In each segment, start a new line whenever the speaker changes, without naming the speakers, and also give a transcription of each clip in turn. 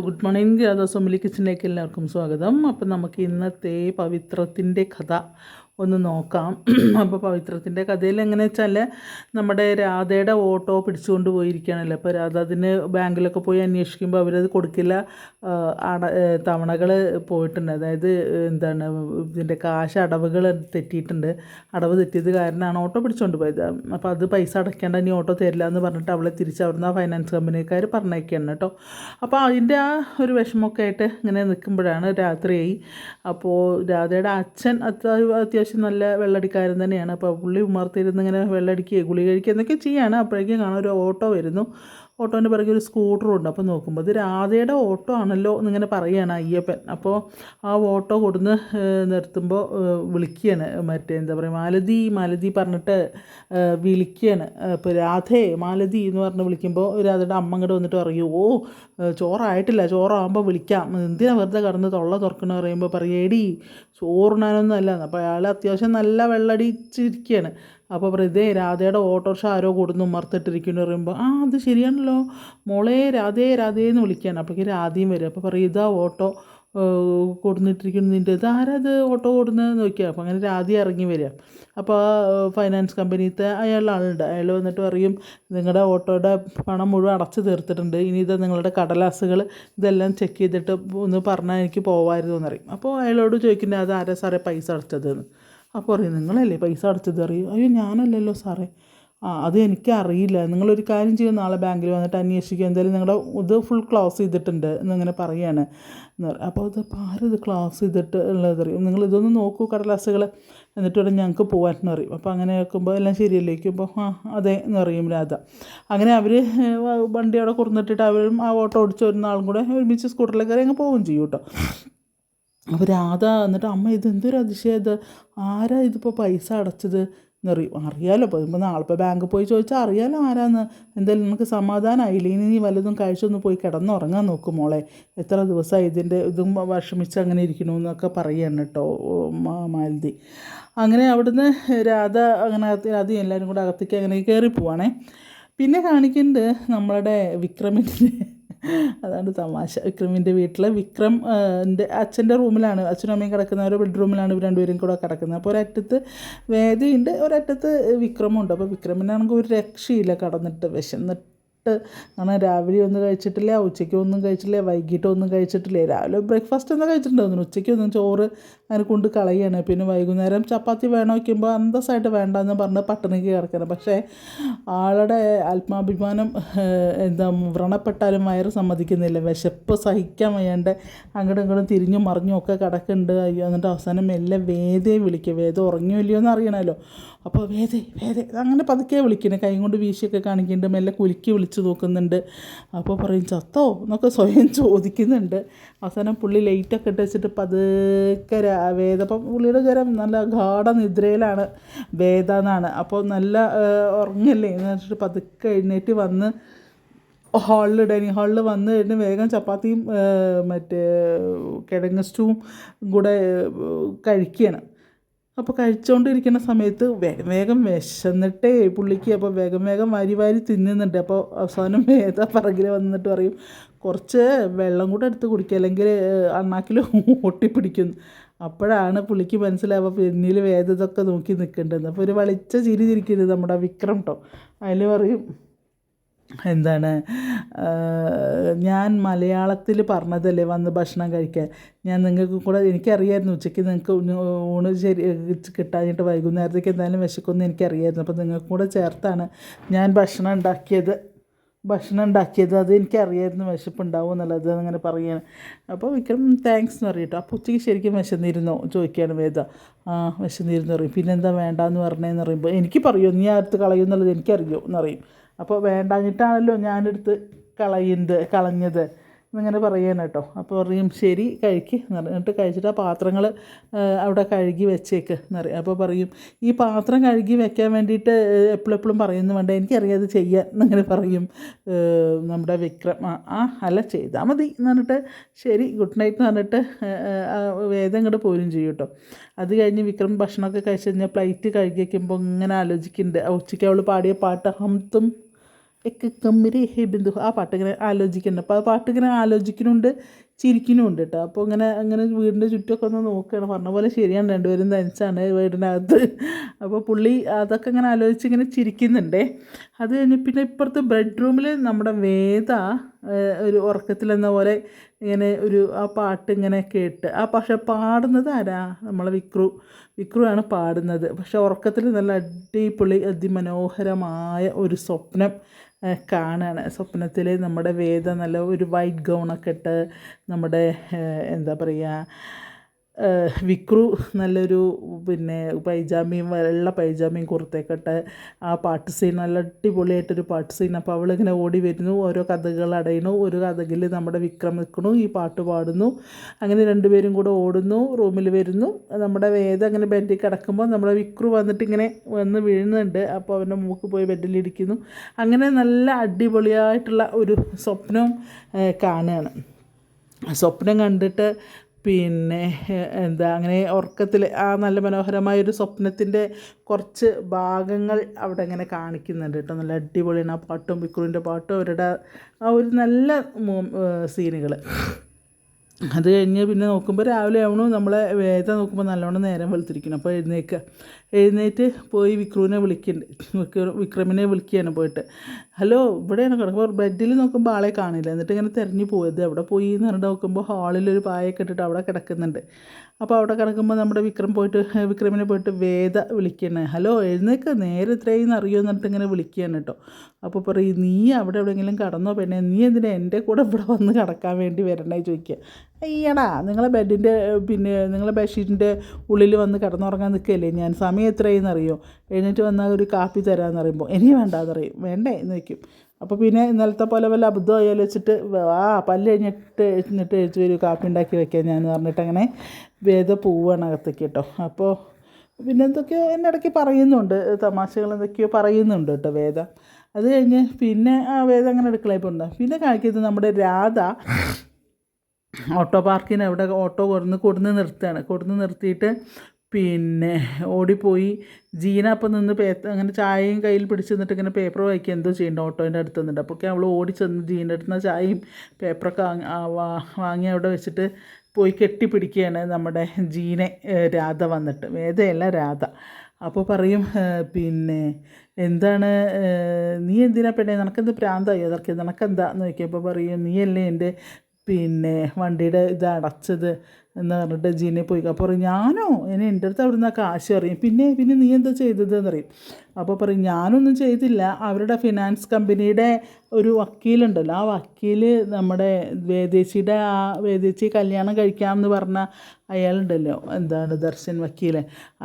Good morning രാധാസ്വാമിലി കിച്ചനിലേക്ക് എല്ലാവർക്കും സ്വാഗതം. അപ്പം നമുക്ക് ഇന്നത്തെ പവിത്രത്തിന്റെ കഥ ഒന്ന് നോക്കാം. അപ്പോൾ പവിത്രത്തിന്റെ കഥയിൽ എങ്ങനെ വെച്ചാൽ നമ്മുടെ രാധയുടെ ഓട്ടോ പിടിച്ചുകൊണ്ട് പോയിരിക്കുകയാണല്ലോ. അപ്പോൾ രാധ അതിന് ബാങ്കിലൊക്കെ പോയി അന്വേഷിക്കുമ്പോൾ അവരത് കൊടുക്കില്ല. അട തവണകൾ പോയിട്ടുണ്ട്. അതായത് എന്താണ് ഇതിന്റെ കാശ് അടവുകൾ തെറ്റിയിട്ടുണ്ട്. അടവ് തെറ്റിയത് കാരണമാണ് ഓട്ടോ പിടിച്ചുകൊണ്ട് പോയത്. അപ്പോൾ അത് പൈസ അടയ്ക്കേണ്ട ഇനി ഓട്ടോ തരില്ല എന്ന് പറഞ്ഞിട്ട് അവളെ തിരിച്ച് അവിടുന്ന് ആ ഫൈനാൻസ് കമ്പനിക്കാർ പറഞ്ഞേക്കാണ് കേട്ടോ. അപ്പോൾ അതിന്റെ ആ ഒരു വിഷമമൊക്കെ ആയിട്ട് ഇങ്ങനെ നിൽക്കുമ്പോഴാണ് രാത്രിയായി. അപ്പോൾ രാധയുടെ അച്ഛൻ അത്യാ- അത്യാവശ്യം നല്ല വെള്ളടിക്കാരൻ തന്നെയാണ്. അപ്പോൾ പുള്ളി ഉമർത്തിരുന്ന് ഇങ്ങനെ വെള്ളടിക്കുകയും ഗുളി കഴിക്കുക എന്നൊക്കെ ചെയ്യാണ് അപ്പോഴേക്കും കാണാൻ ഒരു ഓട്ടോ വരുന്നു. ഓട്ടോന്റെ പിറകെ ഒരു സ്കൂട്ടറും ഉണ്ട്. അപ്പോൾ നോക്കുമ്പോൾ ഇത് രാധയുടെ ഓട്ടോ ആണല്ലോ എന്നിങ്ങനെ പറയുകയാണ് അയ്യപ്പൻ. അപ്പോൾ ആ ഓട്ടോ കൊടുന്ന് നിർത്തുമ്പോൾ വിളിക്കുകയാണ്. മറ്റേ എന്താ പറയുക മാലതി മാലതി പറഞ്ഞിട്ട് വിളിക്കുകയാണ്. ഇപ്പോൾ രാധേ മാലതി എന്ന് പറഞ്ഞ് വിളിക്കുമ്പോൾ രാധയുടെ അമ്മ അങ്ങോട്ട് വന്നിട്ട് പറയൂ ഓ ചോറായിട്ടില്ല. ചോറാകുമ്പോൾ വിളിക്കാം. എന്തിനാണ് വെറുതെ കിടന്ന് തൊള്ള തുറക്കണമെന്ന് പറയുമ്പോൾ പറയേടി ചോറിനാനൊന്നും അല്ല അപ്പോൾ അയാൾ അത്യാവശ്യം നല്ല വെള്ളടിച്ചിരിക്കുകയാണ് അപ്പോൾ ഇതേ രാധയുടെ ഓട്ടോറിക്ഷ ആരോ കൊടുന്ന് ഉമ്മർത്തിട്ടിരിക്കുന്നു. പറയുമ്പോൾ ആ അത് ശരിയാണല്ലോ. മോളേ രാധേ രാധേ എന്ന് വിളിക്കുകയാണ് അപ്പോഴേക്കും രാധയും വരും. അപ്പോൾ പറയും ഇതാ ഓട്ടോ. കൊടുന്നിട്ടിരിക്കുന്നു നിന്റെ ഇത്. ആരാത് ഓട്ടോ കൊടുന്നത് നോക്കിയാൽ അപ്പോൾ അങ്ങനെ രാധി ഇറങ്ങി വരിക. അപ്പോൾ ഫൈനാൻസ് കമ്പനിയിലത്തെ അയാൾ ആളുണ്ട്. അയാൾ വന്നിട്ട് പറയും നിങ്ങളുടെ ഓട്ടോയുടെ പണം മുഴുവൻ അടച്ചു തീർത്തിട്ടുണ്ട്. ഇനി ഇത് നിങ്ങളുടെ കടലാസുകൾ ഇതെല്ലാം ചെക്ക് ചെയ്തിട്ട് ഒന്ന് പറഞ്ഞാൽ എനിക്ക് പോവായിരുന്നു എന്നറിയും അപ്പോൾ അയാളോട് ചോദിക്കുന്നത് അത് ആരാ സാറേ പൈസ അടച്ചതെന്ന് അപ്പോൾ പറയും നിങ്ങളല്ലേ പൈസ അടച്ചത്? അറിയും അയ്യോ ഞാനല്ലല്ലോ സാറേ. ആ അത് എനിക്കറിയില്ല. നിങ്ങളൊരു കാര്യം ചെയ്യും നാളെ ബാങ്കിൽ വന്നിട്ട് അന്വേഷിക്കുക എന്തായാലും നിങ്ങളുടെ ഇത് ഫുൾ ക്ലോസ് ചെയ്തിട്ടുണ്ട് എന്നിങ്ങനെ പറയുകയാണ് എന്ന് അപ്പോൾ ഇത് ആരും ഇത് ക്ലോസ് ചെയ്തിട്ട് ഉള്ളത് അറിയും? നിങ്ങൾ ഇതൊന്ന് നോക്കൂ കടലാസുകൾ. എന്നിട്ട് വേണം ഞങ്ങൾക്ക് പോകാൻ എന്ന് പറയും. അപ്പോൾ അങ്ങനെ വെക്കുമ്പോൾ എല്ലാം ശരിയല്ലേ വയ്ക്കുമ്പോൾ ആ അതെ എന്ന് പറയും രാധ. അങ്ങനെ അവർ വണ്ടി അവിടെ കുറന്നിട്ടിട്ട് അവരും ആ ഓട്ടോ ഓടിച്ച് വരുന്ന ആളും കൂടെ ഒരുമിച്ച് സ്കൂട്ടറിൽ കയറി അങ്ങ് പോവുകയും ചെയ്യും കേട്ടോ. അപ്പോൾ രാധ എന്നിട്ട് അമ്മ ഇത് എന്തൊരു അതിശയം ഇത്? ആരാ ഇതിപ്പോൾ പൈസ അടച്ചത്? എന്നറിയും അറിയാലോ. ഇപ്പോൾ ഇപ്പോൾ നാളെ ഇപ്പോൾ ബാങ്കിൽ പോയി ചോദിച്ചാൽ അറിയാലോ ആരാന്ന്. എന്തായാലും നിനക്ക് സമാധാനമായില്ല ഇനി നീ വല്ലതും കഴിച്ചൊന്ന് പോയി കിടന്നുറങ്ങാൻ നോക്കും മോളെ. എത്ര ദിവസമായി ഇതിന്റെ ഇതും വിഷമിച്ച് അങ്ങനെ ഇരിക്കണമെന്നൊക്കെ പറയാണ് കേട്ടോ മാലതി. അങ്ങനെ അവിടുന്ന് രാധ അങ്ങനെ രാധയും എല്ലാവരും കൂടെ അകത്തേക്ക് അങ്ങനെ കയറി പോവാണേ. പിന്നെ കാണിക്കുന്നത് നമ്മളുടെ വിക്രമിന്റെ അതാണ് തമാശ. വിക്രമിന്റെ വീട്ടിൽ വിക്രം എന്റെ അച്ഛന്റെ റൂമിലാണ്. അച്ഛനും അമ്മയും കിടക്കുന്ന ഒരു ബെഡ്റൂമിലാണ് ഇവർ രണ്ടുപേരും കൂടെ കിടക്കുന്നത്. അപ്പോൾ ഒരറ്റത്ത് വേദിയുണ്ട് ഒരറ്റത്ത് വിക്രമുണ്ട്. അപ്പോൾ വിക്രമിനാണെങ്കിൽ ഒരു രക്ഷയില്ല കടന്നിട്ട് വിശന്നിട്ട്. കാരണം രാവിലെ ഒന്നും കഴിച്ചിട്ടില്ല ഉച്ചയ്ക്ക് ഒന്നും കഴിച്ചിട്ടില്ല വൈകിട്ട് ഒന്നും കഴിച്ചിട്ടില്ല. രാവിലെ ബ്രേക്ക്ഫാസ്റ്റ് ഒന്നും കഴിച്ചിട്ടുണ്ടായിരുന്നു ഉച്ചയ്ക്ക് ഒന്നും ചോറ് അങ്ങനെ കൊണ്ട് കളയാണ്. പിന്നെ വൈകുന്നേരം ചപ്പാത്തി വേണോ വയ്ക്കുമ്പോൾ അന്തസ്സായിട്ട് വേണ്ട എന്ന് പറഞ്ഞ് പട്ടിണിക്ക് കിടക്കണം. പക്ഷേ ആളുടെ ആത്മാഭിമാനം എന്താ വ്രണപ്പെട്ടാലും വയറ് സമ്മതിക്കുന്നില്ല. വിശപ്പ് സഹിക്കാൻ വയ്യാണ്ട് അങ്ങോട്ടും ഇങ്ങോട്ടും തിരിഞ്ഞും മറിഞ്ഞും ഒക്കെ കിടക്കുന്നുണ്ട്. അയ്യോ എന്നിട്ട് അവസാനം മെല്ലെ വേദയെ വിളിക്കുക വേദ ഉറങ്ങിയില്ലയോ എന്ന് അറിയണമല്ലോ. അപ്പോൾ വേദേ വേദേ അങ്ങനെ പതുക്കെ വിളിക്കണേ കൈ കൊണ്ട് വീശിയൊക്കെ കാണിക്കുന്നുണ്ട്. മെല്ലെ കുലുക്കി വിളിച്ച് നോക്കുന്നുണ്ട്. അപ്പോൾ പറയും ചത്തോ? എന്നൊക്കെ സ്വയം ചോദിക്കുന്നുണ്ട്. അവസാനം പുള്ളി ലൈറ്റൊക്കെ ഇട്ട് വെച്ചിട്ട് പതുക്കെ വേദ അപ്പം പുള്ളിയുടെ ജ്വരം നല്ല ഗാഠ നിദ്രയിലാണ് വേദ എന്നാണ്. അപ്പോൾ നല്ല ഉറങ്ങല്ലേ എന്ന് വെച്ചിട്ട് പതുക്കെ എഴുന്നേറ്റ് വന്ന് ഹാളിൽ ഡൈനിങ് ഹാളിൽ വന്ന് കഴിഞ്ഞ് വേഗം ചപ്പാത്തിയും മറ്റേ കിഴങ്ങ് സ്റ്റൂവും കൂടെ കഴിക്കുകയാണ്. അപ്പോൾ കഴിച്ചുകൊണ്ടിരിക്കുന്ന സമയത്ത് വേഗം വേഗം വിശന്നിട്ടേ പുള്ളിക്ക്. അപ്പോൾ വേഗം വേഗം വാരി വാരി തിന്നുന്നുണ്ട്. അപ്പോൾ അവസാനം വേദ പറകിൽ വന്നിട്ട് പറയും കുറച്ച് വെള്ളം കൂടെ എടുത്ത് കുടിക്കുക അല്ലെങ്കിൽ അണ്ണാക്കിൽ ഒട്ടിപ്പിടിക്കുന്നു അപ്പോഴാണ് പുള്ളിക്ക് മനസ്സിലാവുക പിന്നിൽ വേദതൊക്കെ നോക്കി നിൽക്കേണ്ടത്. അപ്പോൾ ഒരു വളിച്ച ചിരി ചിരിക്കരുത് നമ്മുടെ വിക്രം കേട്ടോ അതിൽ പറയും എന്താണ് ഞാൻ മലയാളത്തിൽ പറഞ്ഞതല്ലേ വന്ന് ഭക്ഷണം കഴിക്കാൻ? ഞാൻ നിങ്ങൾക്ക് കൂടെ എനിക്കറിയായിരുന്നു ഉച്ചയ്ക്ക് നിങ്ങൾക്ക് ഊണ് ശരി കിട്ടാഞ്ഞിട്ട് വൈകുന്നേരത്തേക്ക് എന്തായാലും വിശക്കുമെന്ന് എനിക്കറിയായിരുന്നു. അപ്പോൾ നിങ്ങൾക്ക് കൂടെ ചേർത്താണ് ഞാൻ ഭക്ഷണം ഉണ്ടാക്കിയത്. ഭക്ഷണം ഉണ്ടാക്കിയത് അത് എനിക്കറിയായിരുന്നു വിശപ്പുണ്ടാവും എന്നുള്ളത് അങ്ങനെ പറയുകയാണ്. അപ്പോൾ വിക്രം താങ്ക്സ് എന്ന് പറയും അപ്പോൾ ഉച്ചയ്ക്ക് ശരിക്കും വിശന്നിരുന്നോ? ചോദിക്കുകയാണ് വേദ. ആ വിശന്നിരുന്നു പറയും. പിന്നെന്താ വേണ്ടെന്ന് പറഞ്ഞതെന്ന് പറയുമ്പോൾ എനിക്ക് പറയുമോ നീ അടുത്ത് കളയും എന്നുള്ളത് എനിക്കറിയോ? എന്ന് അപ്പോൾ വേണ്ടാഞ്ഞിട്ടാണല്ലോ ഞാനെടുത്ത് കളയുന്നത് കളഞ്ഞത്. എന്നിങ്ങനെ പറയാണ് കേട്ടോ. അപ്പോൾ പറയും ശരി കഴിക്ക്. പറഞ്ഞിട്ട് കഴിച്ചിട്ട് ആ പാത്രങ്ങൾ അവിടെ കഴുകി വെച്ചേക്ക് എന്ന് പറയും. അപ്പോൾ പറയും ഈ പാത്രം കഴുകി വെക്കാൻ വേണ്ടിയിട്ട് എപ്പോഴും എപ്പോഴും പറയുന്നു വേണ്ട. എനിക്കറിയാം അത് ചെയ്യാൻ. എന്നിങ്ങനെ പറയും നമ്മുടെ വിക്രം. ആ അല്ല ചെയ്താൽ മതി എന്ന് പറഞ്ഞിട്ട് ശരി ഗുഡ് നൈറ്റ് എന്ന് പറഞ്ഞിട്ട് വേദം ഇങ്ങോട്ട് പോരും ചെയ്യും കേട്ടോ. അത് കഴിഞ്ഞ് വിക്രം ഭക്ഷണമൊക്കെ കഴിച്ച് കഴിഞ്ഞാൽ പ്ലേറ്റ് കഴുകി വയ്ക്കുമ്പോൾ ഇങ്ങനെ ആലോചിക്കുന്നുണ്ട് ഉച്ചയ്ക്ക് അവൾ പാടിയ പാട്ട് ഹം തും എക്ക് കമ്മിരി ഹേ ബിന്ദു ആ പാട്ട് ഇങ്ങനെ ആലോചിക്കുന്നുണ്ട് അപ്പോൾ ആ പാട്ട് ഇങ്ങനെ ആലോചിക്കുന്നുണ്ട് ചിരിക്കുന്നുണ്ട് കേട്ടോ. അപ്പോൾ ഇങ്ങനെ അങ്ങനെ വീടിന്റെ ചുറ്റുമൊക്കെ ഒന്ന് നോക്കുകയാണ് പറഞ്ഞ പോലെ ശരിയാണ്. രണ്ടുപേരും തനിച്ചാണ് വീടിനകത്ത്. അപ്പോൾ പുള്ളി അതൊക്കെ ഇങ്ങനെ ആലോചിച്ച് ഇങ്ങനെ ചിരിക്കുന്നുണ്ടേ. അത് കഴിഞ്ഞ് പിന്നെ ഇപ്പുറത്തെ ബെഡ്റൂമിൽ നമ്മുടെ വേദ ഒരു ഉറക്കത്തിലെന്ന പോലെ ഇങ്ങനെ ഒരു ആ പാട്ട് ഇങ്ങനെ കേട്ട്. ആ പക്ഷെ പാടുന്നത് ആരാ? നമ്മളെ വിക്രു. വിക്രു ആണ് പാടുന്നത്. പക്ഷെ ഉറക്കത്തിൽ നല്ല അടിപൊളി അതിമനോഹരമായ ഒരു സ്വപ്നം. കാണുകയാണ് സ്വപ്നത്തിൽ നമ്മുടെ വേദ നല്ല ഒരു വൈറ്റ് ഗൗണൊക്കെ ഇട്ട് നമ്മുടെ എന്താ പറയുക വിക്രു നല്ലൊരു പിന്നെ പൈജാമയും വെള്ള പൈജാമയും കുർത്തയൊക്കെ ആ പാട്ട് സീൻ നല്ല അടിപൊളിയായിട്ടൊരു പാട്ട് സീൻ അപ്പോൾ അവളിങ്ങനെ ഓടി വരുന്നു ഓരോ കഥകൾ അടയണു ഒരു കഥകിൽ നമ്മുടെ വിക്രം നിൽക്കണു ഈ പാട്ട് പാടുന്നു. അങ്ങനെ രണ്ടുപേരും കൂടെ ഓടുന്നു റൂമിൽ വരുന്നു. നമ്മുടെ വേദ അങ്ങനെ ബെഡിൽ കിടക്കുമ്പോൾ നമ്മുടെ വിക്രു വന്നിട്ട് ഇങ്ങനെ വന്ന് വീഴുന്നുണ്ട്. അപ്പോൾ അവന്റെ മൂക്ക് പോയി ബെഡിലിരിക്കുന്നു അങ്ങനെ നല്ല അടിപൊളിയായിട്ടുള്ള ഒരു സ്വപ്നം കാണുകയാണ്. സ്വപ്നം കണ്ടിട്ട് പിന്നെ എന്താ അങ്ങനെ ഉറക്കത്തിൽ ആ നല്ല മനോഹരമായ ഒരു സ്വപ്നത്തിന്റെ കുറച്ച് ഭാഗങ്ങൾ അവിടെ ഇങ്ങനെ കാണിക്കുന്നുണ്ട് കേട്ടോ. നല്ല അടിപൊളിയാണ് ആ പാട്ടും വിക്രുവിന്റെ പാട്ടും അവരുടെ ആ ഒരു നല്ല സീനുകൾ അത് കഴിഞ്ഞ് പിന്നെ നോക്കുമ്പോൾ രാവിലെ ആവണു. നമ്മളെ വേദ നോക്കുമ്പോൾ നല്ലോണം നേരം വെളുത്തിരിക്കണം അപ്പോൾ എഴുന്നേൽക്കുക എഴുന്നേറ്റ് പോയി വിക്രുവിനെ വിളിക്കുന്നുണ്ട് വിക്ര വിക്രമിനെ വിളിക്കുകയാണ് പോയിട്ട്. ഹലോ ഇവിടെയാണ് കിടക്കുമ്പോൾ ബെഡിൽ നോക്കുമ്പോൾ ആളെ കാണില്ല. എന്നിട്ട് ഇങ്ങനെ തിരഞ്ഞു പോയത്. അവിടെ പോയി എന്ന് പറഞ്ഞിട്ട് നോക്കുമ്പോൾ ഹാളിലൊരു പായൊക്കെ ഇട്ടിട്ട് അവിടെ കിടക്കുന്നുണ്ട്. അപ്പോൾ അവിടെ കിടക്കുമ്പോൾ നമ്മുടെ വിക്രം പോയിട്ട് വിക്രമിനെ പോയിട്ട് വേദ വിളിക്കണേ ഹലോ എഴുന്നേക്ക്. നേരെ ഇത്രയും അറിയുമോ എന്നിട്ട് ഇങ്ങനെ വിളിക്കുകയാണ് കേട്ടോ. അപ്പോൾ പറയും നീ അവിടെ എവിടെയെങ്കിലും കടന്നോ? പെണ്ണെ നീ എന്തിനാ എന്റെ കൂടെ ഇവിടെ വന്ന് കിടക്കാൻ വേണ്ടി വരണേ? ചോദിക്കുക. അയ്യടാ നിങ്ങളെ ബെഡിന്റെ പിന്നെ നിങ്ങളെ ബെഡ്ഷീറ്റിന്റെ ഉള്ളിൽ വന്ന് കിടന്നുറങ്ങാൻ നിൽക്കുകയല്ലേ ഞാൻ സമയം എത്രയെന്ന് അറിയോ എഴുന്നേറ്റ് വന്നാൽ ഒരു കാപ്പി തരാമെന്ന് പറയുമ്പോൾ എനിക്ക് വേണ്ടാന്ന് പറയും വേണ്ടേ? എന്ന് വയ്ക്കും. അപ്പോൾ പിന്നെ ഇന്നലത്തെ പോലെ വല്ല അബദ്ധം ആയാലും വെച്ചിട്ട് ആ പല്ല് കഴിഞ്ഞിട്ട് എഴുന്നിട്ട് എഴുതി വരും കാപ്പി ഉണ്ടാക്കി വെക്കാം ഞാൻ പറഞ്ഞിട്ട് അങ്ങനെ വേദ പോവുകയാണ് അകത്തേക്ക് കേട്ടോ. അപ്പോൾ പിന്നെ എന്തൊക്കെയോ എന്റെ ഇടയ്ക്ക് പറയുന്നുണ്ട് തമാശകൾ എന്തൊക്കെയോ പറയുന്നുണ്ട് കേട്ടോ വേദ. അത് കഴിഞ്ഞ് പിന്നെ ആ വേദം അങ്ങനെ അടുക്കളയിൽ പിന്നെ കാണിക്കുന്നത് നമ്മുടെ രാധ. ഓട്ടോ പാർക്കിന് അവിടെ ഓട്ടോ കൊടുന്ന് കൊടുന്ന് നിർത്തുകയാണ്. കൊടുന്ന് നിർത്തിയിട്ട് പിന്നെ ഓടിപ്പോയി. ജീന അപ്പം നിന്ന് പേ അങ്ങനെ ചായയും കയ്യിൽ പിടിച്ച് നിന്നിട്ട് ഇങ്ങനെ പേപ്പർ വായിക്കുക. എന്തോ ചെയ്യണ്ട ഓട്ടോന്റെ അടുത്ത് നിന്നിട്ട്. അപ്പോഴൊക്കെ അവൾ ഓടി ചെന്ന് ജീന്റെ അടുത്ത് നിന്ന് ചായയും പേപ്പറൊക്കെ വാങ്ങി അവിടെ വെച്ചിട്ട് പോയി കെട്ടിപ്പിടിക്കുകയാണ് നമ്മുടെ ജീനെ രാധ വന്നിട്ട്. വേദയല്ല രാധ. അപ്പോൾ പറയും പിന്നെ എന്താണ് നീ എന്തിനാ പെണ്ണേ? നിനക്കെന്ത് പ്രാന്തായി? അതൊക്കെ നിനക്കെന്താ? എന്ന് പറയും നീയല്ലേ എന്റെ പിന്നെ വണ്ടിയുടെ ഇത് അടച്ചത് എന്ന് പറഞ്ഞിട്ട് ജീനെ പോയി. അപ്പോൾ പറയും ഞാനോ? ഇനി എന്റെ അടുത്ത് അവിടെ നിന്ന് കാശ് അറിയും പിന്നെ പിന്നെ നീ എന്താ ചെയ്തത് എന്നറിയും അപ്പോൾ പറയും ഞാനൊന്നും ചെയ്തില്ല. അവരുടെ ഫിനാൻസ് കമ്പനിയുടെ ഒരു വക്കീലുണ്ടല്ലോ. ആ വക്കീൽ നമ്മുടെ വേദേശിയുടെ ആ വേദേശി കല്യാണം കഴിക്കാമെന്ന് പറഞ്ഞ അയാളുണ്ടല്ലോ. എന്താണ് ദർശൻ വക്കീൽ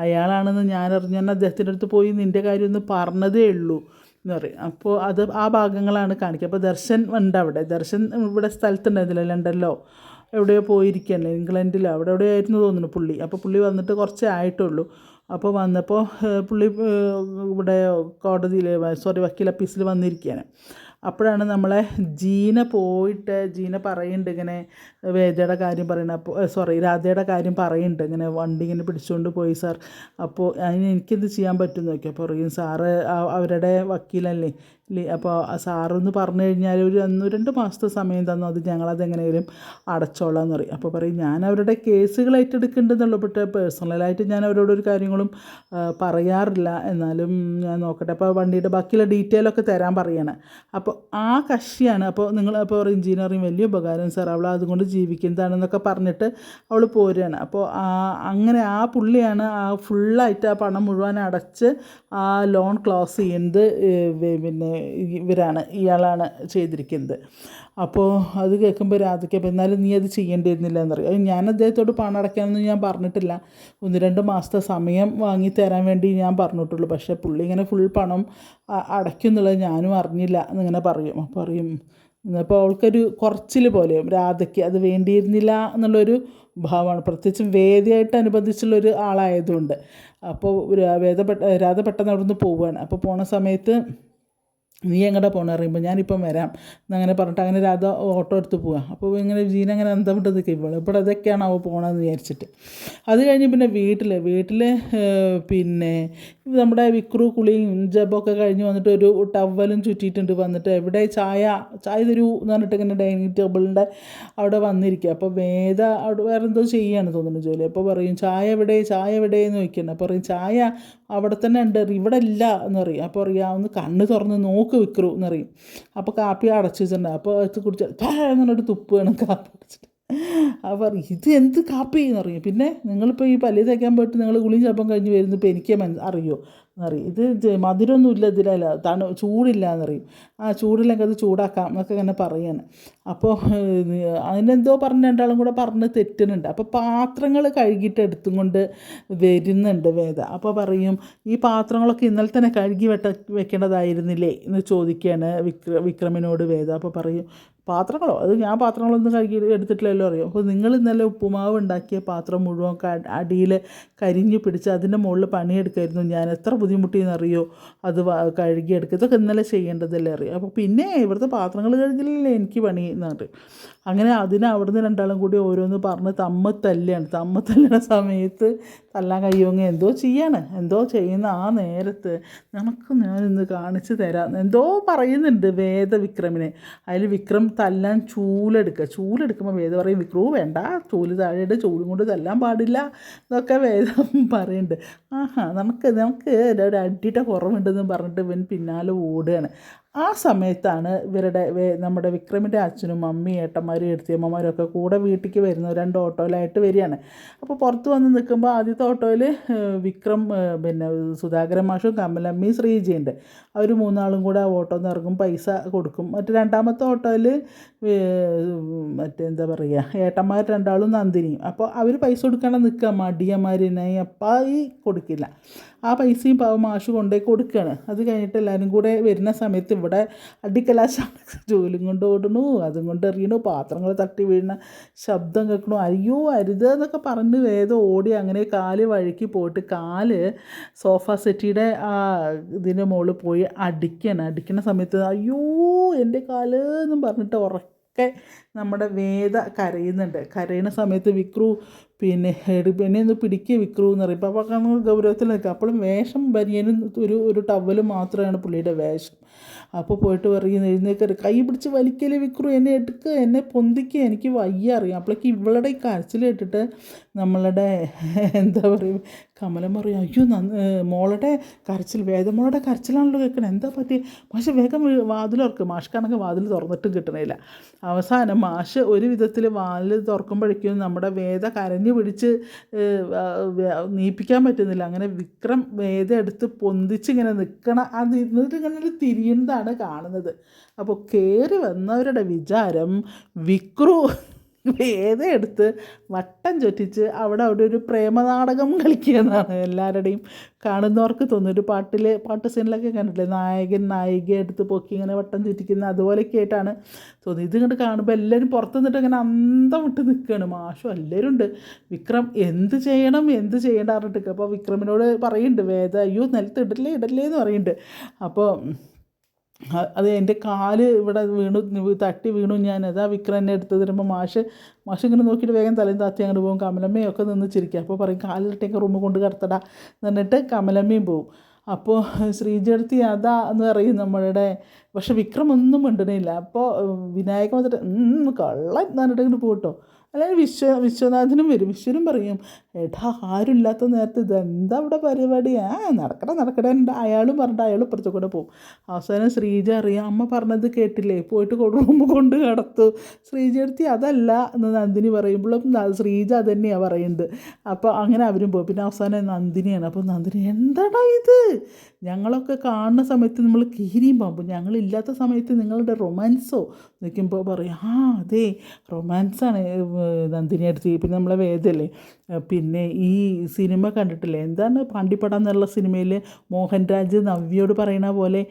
അയാളാണെന്ന് ഞാൻ അറിഞ്ഞാൽ അദ്ദേഹത്തിന്റെ അടുത്ത് പോയി നിന്റെ കാര്യം ഒന്ന് പറഞ്ഞതേ ഉള്ളൂ. എന്ന് പറയും. അപ്പോൾ അത് ആ ഭാഗങ്ങളാണ് കാണിക്കുക. അപ്പോൾ ദർശൻ ഉണ്ട് അവിടെ. ദർശൻ ഇവിടെ സ്ഥലത്തുണ്ടായിരുന്നില്ല ലണ്ടനിലോ എവിടെയോ പോയിരിക്കുകയല്ലേ ഇംഗ്ലണ്ടിലോ അവിടെ എവിടെയായിരുന്നു തോന്നുന്നു പുള്ളി. അപ്പോൾ പുള്ളി വന്നിട്ട് കുറച്ചേ ആയിട്ടുള്ളൂ. അപ്പോൾ വന്നപ്പോൾ പുള്ളി ഇവിടെ കോടതിയിൽ സോറി വക്കീൽ ഓഫീസിൽ വന്നിരിക്കുകയാണ്. അപ്പോഴാണ് നമ്മളെ ജീന പോയിട്ട് ജീന പറയുന്നുണ്ട് ഇങ്ങനെ വേദയുടെ കാര്യം പറയണ അപ്പോൾ സോറി രാധയുടെ കാര്യം പറയുന്നുണ്ട് ഇങ്ങനെ വണ്ടി ഇങ്ങനെ പിടിച്ചുകൊണ്ട് പോയി സാർ അപ്പോൾ അതിന് എനിക്കെന്ത് ചെയ്യാൻ പറ്റും നോക്കി അപ്പോൾ പറയും സാറ് അവരുടെ വക്കീലല്ലേ അപ്പോൾ സാറൊന്ന് പറഞ്ഞു കഴിഞ്ഞാൽ ഒരു ഒന്ന് രണ്ട് മാസത്തെ സമയം തന്നു. അത് ഞങ്ങളത് എങ്ങനെയും അടച്ചോളാം എന്ന് പറയും. അപ്പോൾ പറയും ഞാൻ അവരുടെ കേസുകൾ ഏറ്റെടുക്കേണ്ടതെന്നുള്ളൂ പക്ഷേ പേഴ്സണലായിട്ട് ഞാൻ അവരോട് ഒരു കാര്യങ്ങളും പറയാറില്ല. എന്നാലും ഞാൻ നോക്കട്ടെ. അപ്പോൾ വണ്ടിയുടെ ബാക്കിയുള്ള ഡീറ്റെയിൽ ഒക്കെ തരാൻ പറയണേ. അപ്പോൾ ആ കക്ഷിയാണ്. അപ്പോൾ നിങ്ങൾ അപ്പോൾ എഞ്ചിനീയറിങ് വലിയ ഉപകാരം സാർ. അവൾ അതുകൊണ്ട് ജീവിക്കുന്നതാണെന്നൊക്കെ പറഞ്ഞിട്ട് അവൾ പോരുകയാണ് അപ്പോൾ അങ്ങനെ ആ പുള്ളിയാണ് ആ ഫുള്ളായിട്ട് ആ പണം മുഴുവൻ അടച്ച് ആ ലോൺ ക്ലോസ് ചെയ്യുന്നത് പിന്നെ ഇവരാണ് ഇയാളാണ് ചെയ്തിരിക്കുന്നത്. അപ്പോൾ അത് കേൾക്കുമ്പോൾ രാധയ്ക്ക് അപ്പോൾ എന്നാലും നീ അത് ചെയ്യേണ്ടിയിരുന്നില്ല എന്നറിയും ഞാൻ അദ്ദേഹത്തോട് പണം അടയ്ക്കാനൊന്നും ഞാൻ പറഞ്ഞിട്ടില്ല. ഒന്ന് രണ്ട് മാസത്തെ സമയം വാങ്ങി തരാൻ വേണ്ടി ഞാൻ പറഞ്ഞിട്ടുള്ളൂ. പക്ഷേ പുള്ളി ഇങ്ങനെ ഫുൾ പണം അടയ്ക്കും എന്നുള്ളത് ഞാനും അറിഞ്ഞില്ല എന്നിങ്ങനെ പറയും. അപ്പോൾ പറയും അപ്പോൾ അവൾക്കൊരു കുറച്ചിൽ പോലെയും രാധയ്ക്ക് അത് വേണ്ടിയിരുന്നില്ല എന്നുള്ളൊരു ഭാവമാണ്. പ്രത്യേകിച്ചും വേദിയായിട്ട് അനുബന്ധിച്ചുള്ളൊരു ആളായതുകൊണ്ട്. അപ്പോൾ വേദ രാധ പെട്ടെന്ന് അവിടെ നിന്ന് പോവുകയാണ് അപ്പോൾ പോണ സമയത്ത് നീ എങ്ങടെ പോകണം പറയുമ്പോൾ ഞാനിപ്പം വരാം. എന്നങ്ങനെ പറഞ്ഞിട്ട് അങ്ങനെ രാധ ഓട്ടോ എടുത്ത് പോവാം. അപ്പോൾ ഇങ്ങനെ ജീന അങ്ങനെ അന്തം വിട്ട് നിൽക്കുക ഇവിടെ ഇവിടെ ഇതൊക്കെയാണ് അവൾ പോകണമെന്ന് വിചാരിച്ചിട്ട്. അത് കഴിഞ്ഞ് പിന്നെ വീട്ടിൽ വീട്ടിൽ പിന്നെ നമ്മുടെ വിക്രു കുളിയും ജബൊക്കെ കഴിഞ്ഞ് വന്നിട്ട് ഒരു ടവലും ചുറ്റിയിട്ടുണ്ട്. വന്നിട്ട് എവിടെ ചായ ചായ തരൂ എന്ന് പറഞ്ഞിട്ട് ഇങ്ങനെ ഡൈനിങ് ടേബിളിന്റെ അവിടെ വന്നിരിക്കുക അപ്പോൾ വേദ അവിടെ വേറെ എന്തോ ചെയ്യാണ് തോന്നുന്നു ജോലി. അപ്പോൾ പറയും ചായ എവിടെ ചായ എവിടെ? എന്ന് ചോദിക്കണം അപ്പോൾ പറയും ചായ അവിടെ തന്നെ ഉണ്ട്. ഇവിടെ ഇല്ല എന്ന് പറയും. അപ്പോൾ അറിയാം ഒന്ന് കണ്ണ് തുറന്ന് നോക്ക്. വിക്രു എന്ന് പറയും അപ്പോൾ കാപ്പി അടച്ചു വെച്ചിട്ടുണ്ട്. അപ്പോൾ അത് കുടിച്ചാൽ പാ തുപ്പ് തുപ്പുകയാണ് കാപ്പി അടച്ചിട്ട് അപ്പോൾ ഇത് എന്ത് കാപ്പി? എന്ന് പറയും പിന്നെ നിങ്ങളിപ്പോൾ ഈ പല്ല് തേക്കാൻ പോയിട്ട് നിങ്ങൾ ഗുളിയും ചപ്പം കഴിഞ്ഞ് വരുന്നപ്പോൾ എനിക്ക് മന അറിയോ? എന്നറിയും. ഇത് ജ- മധുരമൊന്നും ഇല്ല ഇതിലല്ല. തണു ചൂടില്ല എന്നറിയും ആ ചൂടില്ലെങ്കിൽ അത് ചൂടാക്കാം എന്നൊക്കെ ഇങ്ങനെ പറയാണ്. അപ്പോൾ അതിനെന്തോ പറഞ്ഞ് രണ്ടാളും കൂടെ പറഞ്ഞ് തെറ്റുന്നുണ്ട്. അപ്പോൾ പാത്രങ്ങൾ കഴുകിയിട്ട് എടുത്തും കൊണ്ട് വരുന്നുണ്ട് വേദ. അപ്പോൾ പറയും ഈ പാത്രങ്ങളൊക്കെ ഇന്നലെ തന്നെ കഴുകി വെട്ട വെക്കേണ്ടതായിരുന്നില്ലേ? എന്ന് ചോദിക്കുകയാണ് വിക്ര വിക്രമിനോട് വേദ. അപ്പോൾ പറയും പാത്രങ്ങളോ? അത് ഞാൻ പാത്രങ്ങളൊന്നും കഴുകി എടുത്തിട്ടില്ലല്ലോ അറിയാം? അപ്പോൾ നിങ്ങൾ ഇന്നലെ ഉപ്പുമാവ് ഉണ്ടാക്കിയ പാത്രം മുഴുവൻ അടിയിൽ കരിഞ്ഞ് പിടിച്ച് അതിന്റെ മുകളിൽ പണിയെടുക്കായിരുന്നു ഞാൻ. എത്ര ബുദ്ധിമുട്ടിയെന്നറിയോ അത് കഴുകിയെടുക്കുക ഇതൊക്കെ ഇന്നലെ ചെയ്യേണ്ടതല്ലേ അറിയാം? അപ്പോൾ പിന്നെ ഇവിടുത്തെ പാത്രങ്ങൾ കഴുകില്ലല്ലേ എനിക്ക് പണി എന്നിട്ട് അങ്ങനെ അതിന് അവിടുന്ന് രണ്ടാളും കൂടി ഓരോന്ന് പറഞ്ഞ് തമ്മ തല്ലാണ്. തമ്മ തല്ലണ സമയത്ത് തല്ലാൻ കഴിയുമെങ്കിൽ എന്തോ ചെയ്യാണ്. എന്തോ ചെയ്യുന്ന ആ നേരത്ത് നമുക്ക് ഞാനിന്ന് കാണിച്ചു തരാം. എന്തോ പറയുന്നുണ്ട് വേദ വിക്രമിനെ അതിൽ വിക്രം തല്ലാൻ ചൂലെടുക്കുക. ചൂലെടുക്കുമ്പോൾ വേദം പറയും വിക്രു വേണ്ട. ചൂൽ താഴെയിട്ട് ചൂലും കൊണ്ട് തല്ലാൻ പാടില്ല. എന്നൊക്കെ വേദം പറയുന്നുണ്ട് ആഹാ നമുക്ക് നമുക്ക് ഒരു അടിയുടെ കുറവുണ്ടെന്ന് പറഞ്ഞിട്ട് ഇവൻ പിന്നാലെ ഓടുകയാണ്. ആ സമയത്താണ് ഇവരുടെ നമ്മുടെ വിക്രമിന്റെ അച്ഛനും മമ്മി ഏട്ടന്മാരും എഴുത്തിയമ്മമാരും ഒക്കെ കൂടെ വീട്ടിലേക്ക് വരുന്നു രണ്ട് ഓട്ടോയിലായിട്ട് വരികയാണ്. അപ്പോൾ പുറത്ത് വന്ന് നിൽക്കുമ്പോൾ ആദ്യത്തെ ഓട്ടോയിൽ വിക്രം പിന്നെ സുധാകരൻ മാഷും കമലമ്മയും ശ്രീജിയുണ്ട്. അവർ മൂന്നാളും കൂടെ ആ ഓട്ടോ നിന്ന് ഇറങ്ങും പൈസ കൊടുക്കും. മറ്റു രണ്ടാമത്തെ ഓട്ടോയിൽ മറ്റേ എന്താ പറയുക ഏട്ടന്മാർ രണ്ടാളും നന്ദിനിയും. അപ്പോൾ അവർ പൈസ കൊടുക്കാണ്ട് നിൽക്കുക മടിയന്മാരിനെ അപ്പായി കൊടുക്കില്ല. ആ പൈസയും പാവം മാഷ് കൊണ്ടുപോയി കൊടുക്കുകയാണ്. അത് കഴിഞ്ഞിട്ട് എല്ലാവരും കൂടെ വരുന്ന സമയത്ത് ഇവിടെ അടിക്കലാശാണ് ജോലിയും കൊണ്ട് ഓടണു അതും കൊണ്ട് എറിയണു പാത്രങ്ങൾ തട്ടി വീഴുന്ന ശബ്ദം കേൾക്കണു അയ്യോ അരുത് എന്നൊക്കെ പറഞ്ഞ് വേദം ഓടി അങ്ങനെ കാൽ വഴുക്കി പോയിട്ട് കാൽ സോഫ സെറ്റിയുടെ ആ ഇതിന്റെ മുകളിൽ പോയി അടിക്കണം അടിക്കുന്ന സമയത്ത് അയ്യോ എന്റെ കാൽ എന്നും പറഞ്ഞിട്ട് ഉറക്കെ നമ്മുടെ വേദ കരയുന്നുണ്ട്. കരയുന്ന സമയത്ത് വിക്രു പിന്നെ എന്നെ ഒന്ന് പിടിക്കുക വിക്രു എന്ന് പറയും. അപ്പോൾ അപ്പോൾ ഗൗരവത്തിൽ നിൽക്കുക അപ്പോഴും വേഷം ബനിയനും ഒരു ഒരു ടവലും മാത്രമാണ് പുള്ളിയുടെ വേഷം. അപ്പോൾ പോയിട്ട് പറയും എഴുന്നേക്കറി കൈ പിടിച്ച് വലിക്കൽ വിക്രു എന്നെ എടുക്കുക എന്നെ പൊന്തിക്കുക എനിക്ക് വയ്യ അറിയാം. അപ്പോഴേക്ക് ഇവളുടെ ഈ കരച്ചിൽ കേട്ടിട്ട് നമ്മളുടെ എന്താ പറയുക കമലം പറയും അയ്യോ നന്ന് മോളുടെ കരച്ചിൽ വേദമോളുടെ കരച്ചിലാണല്ലോ കേൾക്കണേ എന്താ പറ്റി? മാഷ് വേഗം വാതിലുറക്കും മാഷ്ക്കാണെങ്കിൽ വാതിൽ തുറന്നിട്ടും കിട്ടണില്ല. അവസാനം മാഷ് ഒരു വിധത്തിൽ വാതിൽ തുറക്കുമ്പോഴേക്കും നമ്മുടെ വേദ കരഞ്ഞു പിടിച്ച് നീപ്പിക്കാൻ പറ്റുന്നില്ല. അങ്ങനെ വിക്രം വേദ എടുത്ത് പൊന്തിച്ച് ഇങ്ങനെ നിൽക്കണ അത് എന്നിട്ട് ഇങ്ങനെ ഒരു തിരിയുന്നതാണ് കാണുന്നത്? അപ്പോൾ കയറി വന്നവരുടെ വിചാരം വിക്രു വേദയെടുത്ത് വട്ടം ചുറ്റിച്ച് അവിടെ അവിടെ ഒരു പ്രേമനാടകം കളിക്കുകയെന്നാണ് എല്ലാവരുടെയും കാണുന്നവർക്ക് തോന്നുന്നു ഒരു പാട്ടിൽ പാട്ട് സീനിലൊക്കെ കണ്ടിട്ടില്ലേ? നായകൻ നായികയെ എടുത്ത് പൊക്കി ഇങ്ങനെ വട്ടം ചുറ്റിക്കുന്ന അതുപോലെയൊക്കെ ആയിട്ടാണ് തോന്നി ഇത് ഇങ്ങോട്ട് കാണുമ്പോൾ എല്ലാവരും പുറത്ത് നിന്നിട്ട് ഇങ്ങനെ അന്തം വിട്ട് നിൽക്കുകയാണ് മാഷും എല്ലാവരും ഉണ്ട് വിക്രം എന്ത് ചെയ്യണം എന്ത് ചെയ്യേണ്ട പറഞ്ഞിട്ട് അപ്പോൾ വിക്രമിനോട് പറയുന്നുണ്ട് വേദ അയ്യോ നിലത്ത് ഇടല്ലേ ഇടല്ലേ എന്ന് പറയുന്നുണ്ട്. അപ്പോൾ അത് എന്റെ കാൽ ഇവിടെ വീണു തട്ടി വീണു ഞാൻ. അതാ വിക്രം എന്നെ എടുത്ത് തരുമ്പോൾ മാഷ് മാഷ് ഇങ്ങനെ നോക്കിയിട്ട് വേഗം തലയും താത്തി അങ്ങോട്ട് പോകും. കമലമ്മയൊക്കെ നിന്ന് ചിരിക്കുക അപ്പോൾ പറയും കാലിലിട്ടേക്ക് റൂമ് കൊണ്ട് കിടത്തടാ എന്നിട്ട് കമലമ്മയും പോവും. അപ്പോൾ ശ്രീജടുത്തി അതാ എന്ന് പറയും നമ്മളുടെ പക്ഷെ വിക്രം ഒന്നും മിണ്ടണില്ല. അപ്പോൾ വിനായകൻ വന്നിട്ട് "ഉം, കള്ളൻ എന്ന് പറഞ്ഞിട്ട് ഇങ്ങോട്ട് പോട്ടോ അല്ലെങ്കിൽ വിശ്വ വിശ്വനാഥനും വരും. വിശ്വനും പറയും എടാ ആരും ഇല്ലാത്ത ഇത് ഇതെന്താ ഇവിടെ പരിപാടി? ആ നടക്കട നടക്കട അയാളും പറഞ്ഞിട്ട് അയാൾ ഇപ്പുറത്തു കൂടെ പോകും. അവസാനം ശ്രീജ അറിയാം അമ്മ പറഞ്ഞത് കേട്ടില്ലേ? പോയിട്ട് റൂമ് കൊണ്ട് കടത്തു ശ്രീജ എടുത്തി അതല്ല എന്ന് നന്ദിനി പറയുമ്പോഴും ശ്രീജ തന്നെയാണ് പറയുന്നത്. അപ്പോൾ അങ്ങനെ അവരും പോകും. പിന്നെ അവസാനം നന്ദിനിയാണ്. അപ്പോൾ നന്ദിനി എന്താടാ ഇത്? ഞങ്ങളൊക്കെ കാണുന്ന സമയത്ത് നമ്മൾ കീരിയും പാമ്പും. ഞങ്ങളില്ലാത്ത സമയത്ത് നിങ്ങളുടെ റൊമാൻസോ? നിൽക്കുമ്പോൾ പറയും ആ അതെ റൊമാൻസാണ്. നന്ദിനി അടുത്ത് പിന്നെ നമ്മളെ വേദല്ലേ? പിന്നെ ഈ സിനിമ കണ്ടിട്ടില്ലേ? എന്താണ് പാണ്ടിപ്പട എന്നുള്ള സിനിമയിൽ മോഹൻരാജ് നവ്യയോട് പറയണ പോലെ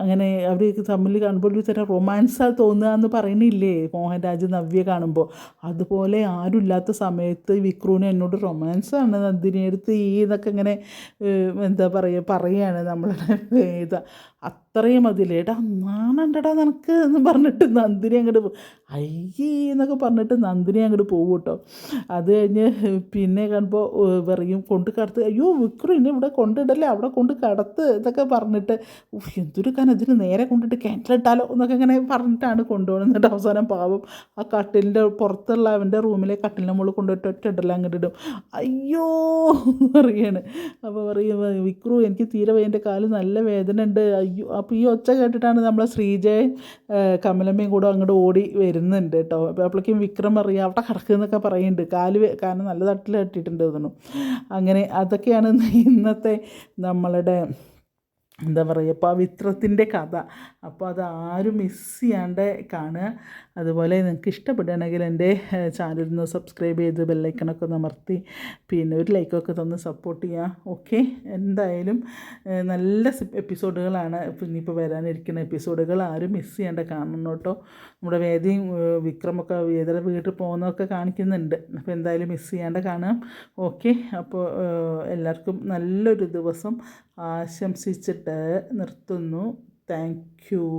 അങ്ങനെ അവർ തമ്മിൽ കാണുമ്പോൾ ഒരു തരം റൊമാൻസാണ് തോന്നുക എന്ന് പറയണില്ലേ മോഹൻരാജ് നവ്യ കാണുമ്പോൾ അതുപോലെ ആരുമില്ലാത്ത സമയത്ത് വിക്രുവിന് എന്നോട് റൊമാൻസാണ് നന്ദിനി അടുത്ത് ഈ എന്നൊക്കെ ഇങ്ങനെ എന്താ പറയുക പറയുകയാണ് നമ്മളുടെ വേദ. അത്രയും മതിലേടാ നാണണ്ടടാ നിനക്ക് എന്ന് പറഞ്ഞിട്ട് നന്ദിനി അങ്ങോട്ട് പോകും അയ്യേ എന്നൊക്കെ പറഞ്ഞിട്ട് നന്ദിനി അങ്ങോട്ട് പോകും കേട്ടോ അത് കഴിഞ്ഞ് പിന്നെ കാണുമ്പോൾ പറയും കൊണ്ട് കടത്ത്. അയ്യോ വിക്രു ഇനി ഇവിടെ കൊണ്ടിടല്ലേ? അവിടെ കൊണ്ട് കടത്ത് എന്നൊക്കെ പറഞ്ഞിട്ട് എന്തൊരു കാരണം ഇതിന് നേരെ കൊണ്ടിട്ട് കിണറ്റിലിട്ടാലോ എന്നൊക്കെ ഇങ്ങനെ പറഞ്ഞിട്ടാണ് കൊണ്ടുപോകുന്നത്. എന്നിട്ട് അവസാനം പാവം ആ കട്ടിലിന്റെ പുറത്തുള്ള അവന്റെ റൂമിലെ കട്ടിലിന്റെ മുകളിൽ കൊണ്ടുപോയിട്ട് ഒറ്റ ഇടല അങ്ങോട്ട് ഇടും. അയ്യോ പറയാണ്. അപ്പോൾ പറയും വിക്രു എനിക്ക് തീരെ എന്റെ കാൽ നല്ല വേദന ഉണ്ട് അയ്യോ അപ്പോൾ ഈ ഒച്ച കേട്ടിട്ടാണ് നമ്മൾ ശ്രീജയും കമലമ്മയും കൂടെ അങ്ങോട്ട് ഓടി വരുന്നുണ്ട് കേട്ടോ. അപ്പോഴേക്കും വിക്രം പറയുക അവിടെ കിടക്കുന്നൊക്കെ പറയുന്നുണ്ട്. കാൽ കാരണം നല്ല തട്ടിൽ കെട്ടിയിട്ടുണ്ട് അങ്ങനെ അതൊക്കെയാണ് ഇന്നത്തെ നമ്മളുടെ എന്താ പറയുക പവിത്രത്തിന്റെ കഥ. അപ്പോൾ അത് ആരും മിസ് ചെയ്യാണ്ട് കാണുക. അതുപോലെ നിങ്ങൾക്ക് ഇഷ്ടപ്പെടുകയാണെങ്കിൽ എന്റെ ചാനൽ ഒന്ന് സബ്സ്ക്രൈബ് ചെയ്ത് ബെല്ലൈക്കണൊക്കെ ഒന്ന് അമർത്തി പിന്നെ ഒരു ലൈക്കൊക്കെ തന്ന് സപ്പോർട്ട് ചെയ്യുക. ഓക്കെ എന്തായാലും നല്ല എപ്പിസോഡുകളാണ് ഇനിയിപ്പോൾ വരാനിരിക്കുന്ന എപ്പിസോഡുകൾ ആരും മിസ് ചെയ്യാണ്ട് കാണണം കേട്ടോ. നമ്മുടെ വേദിയും വിക്രമൊക്കെ വേദന വീട്ടിൽ പോകുന്നതൊക്കെ കാണിക്കുന്നുണ്ട്. അപ്പോൾ എന്തായാലും മിസ് ചെയ്യാണ്ട് കാണാം ഓക്കെ അപ്പോൾ എല്ലാവർക്കും നല്ലൊരു ദിവസം ആശംസിച്ചിട്ട് നിർത്തുന്നു. Thank you.